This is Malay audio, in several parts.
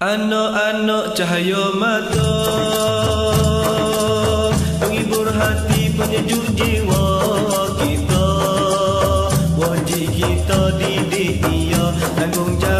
Anak-anak cahaya mata. Menghibur hati penyejuk jiwa kita. Wajib kita didik ia Tanggung jawab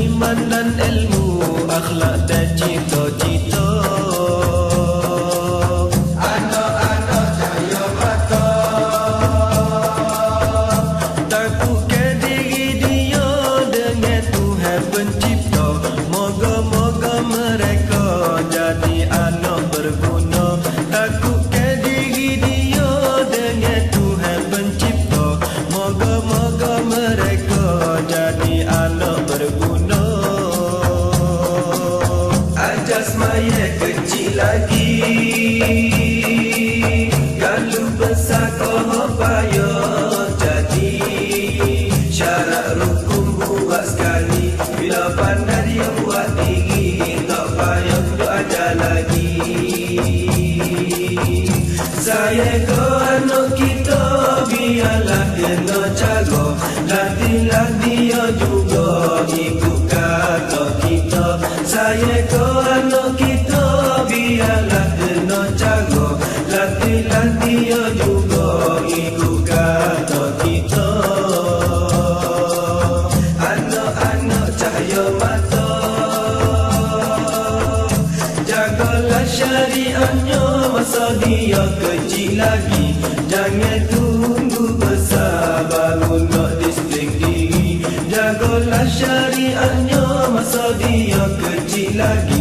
Iman dan ilmu akhlak kau payo jadi syarat rukun buat sekali bila pandai dia buat tinggi tak payo buat ada lagi saya kau anak kita biarlah kena jago. Nanti lah dia juga ikut kata kita. Saya kau cahaya mata. Jagalah syariahnya masa dia kecil lagi. Jangan tunggu besar baru nak distrik diri. Jagalah syariahnya masa dia kecil lagi.